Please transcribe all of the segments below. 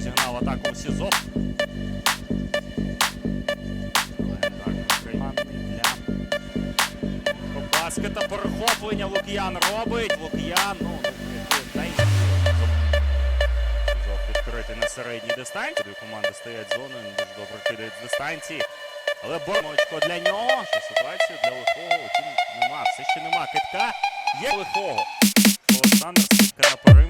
розігнав атаку в СІЗО. Баскета перехоплення Лук'ян робить. Лук'ян, ну, відкрити на середній дистанції. Дві команди стоять зоною, дуже добре кидають з дистанції. Але бормочко для нього. Що ситуацію для лихого. Утім нема. Все ще нема китка. Є лихого. Олександр скидка на перим.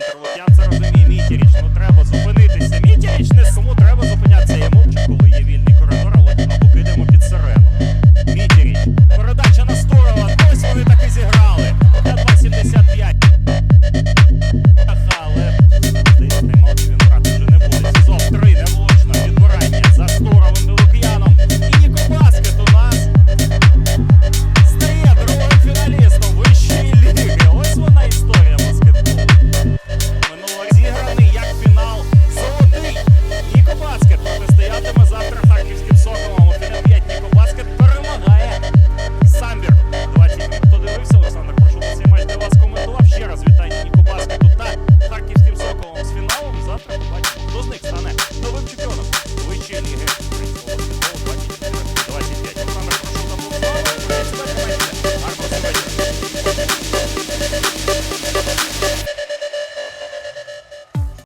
центр Лук'яненко.